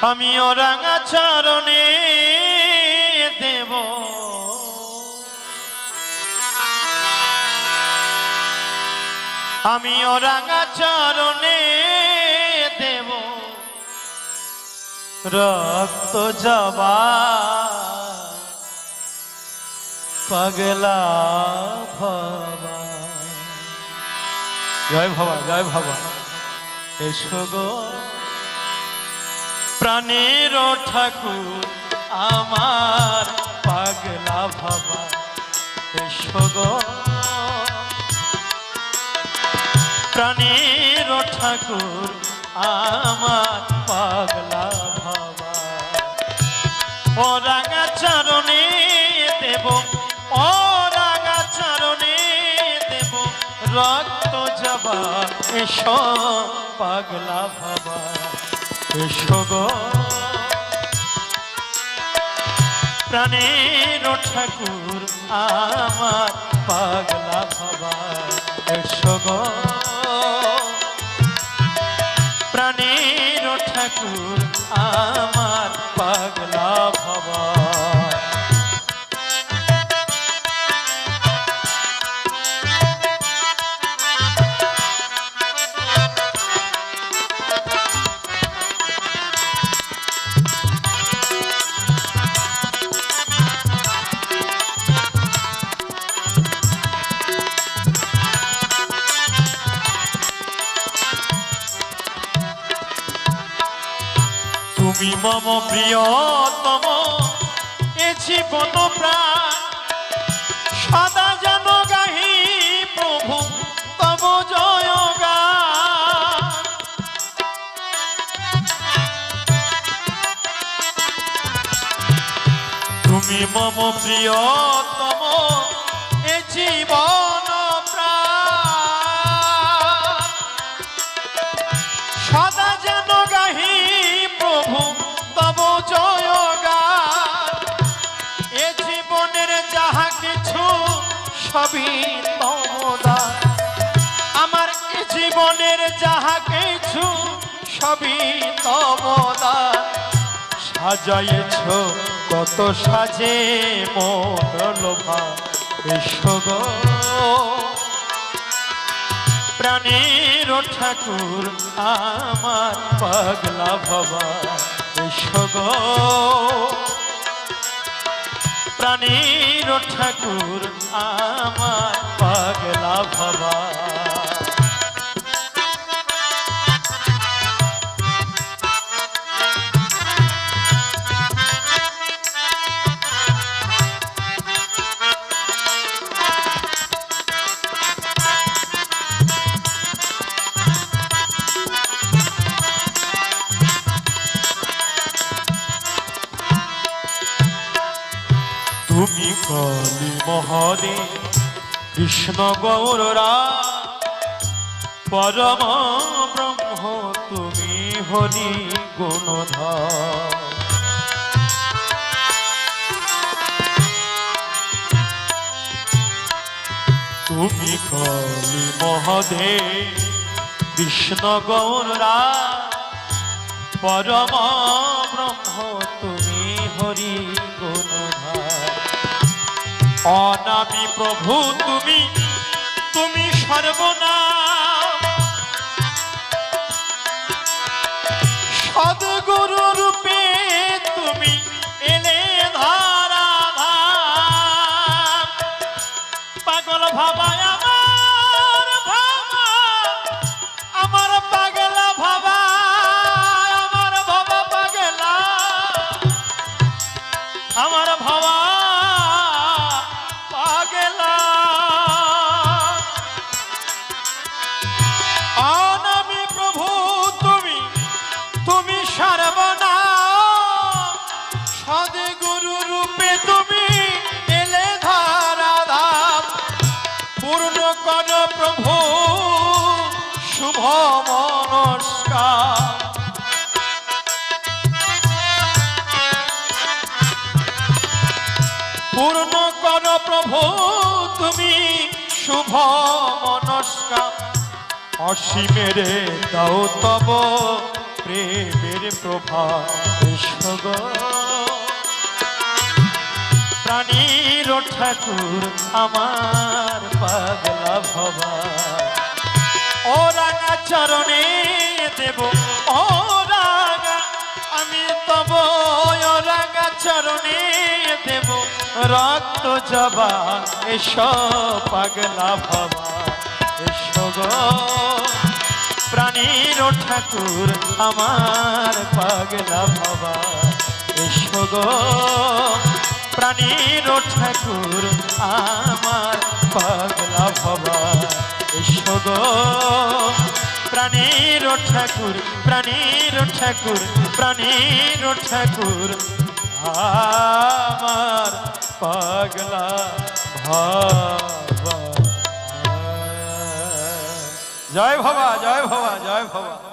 আমি রাঙা চরণে দেব। আমি রাঙা চরণে দেব। রক্ত জবা পাগলা ভবা। জয় ভবা জয় ভবা। এসো গো। প্রাণের ঠাকুর আমার পাগলা ভাবা এসো গো। প্রাণের ঠাকুর আমার পাগলা ভাবা ও রাঙা চরণে দেব দেব রক্ত জবা, এসো পাগলা ভাবা এসো গো প্রাণের ঠাকুর আমার পাগলা ভাবা। এসো গো। প্রাণের ঠাকুর আমার পাগলা তুমি মম প্রিয়তম, এ জীবন প্রাণ সদা যেন গাহি প্রভু তব জয়। তুমি মম প্রিয়তম, এ জীবন জীবনের যাহা কিছু, সবই তমদান সাজাইছ কত সাজে মন লোভা এসো প্রাণের ঠাকুর আমার পাগলা ভবা, এসো প্রাণের ঠাকুর আমার পাগলা ভবা। কলি মহদে কৃষ্ণ গৌররা, পরম ব্রহ্ম, তুমি হরি গুণধর। তুমি কলি মহদে কৃষ্ণ গৌরা পরম ব্রহ্ম, তুমি হরি অনামি প্রভু তুমি তুমি সর্বনা সদগুরু রূপে তুমি এলে ধারা পাগল ভাবায় আমার ভাবা, আমার পাগলা ভাবা, আমার ভাবা পাগলা। আমার ভাবা সর্বনা সদে গুরু রূপে তুমি এলে ধারা ধাম পূর্ণ কর শুভ মনস্কার। পূর্ণ তুমি শুভ মনস্কার। অসীমের দাও তব প্রেমের প্রভা এসো প্রাণীর ঠাকুর আমার পাগলা ভবা। ও রাঙা চরণে দেব, ও রাঙা, আমি তব ও রাঙা চরণে দেব। রক্ত জবা, এসো পাগলা ভবা। এসো গো। প্রাণীর ঠাকুর, আমার পাগলা ভবা এসো গো, প্রাণীর ঠাকুর, আমার পাগলা ভবা এসো গো, প্রাণীর ঠাকুর প্রাণীর ঠাকুর প্রাণীর ঠাকুর। আমার পাগলা ভবা জয় ভবা জয় ভবা জয় ভবা।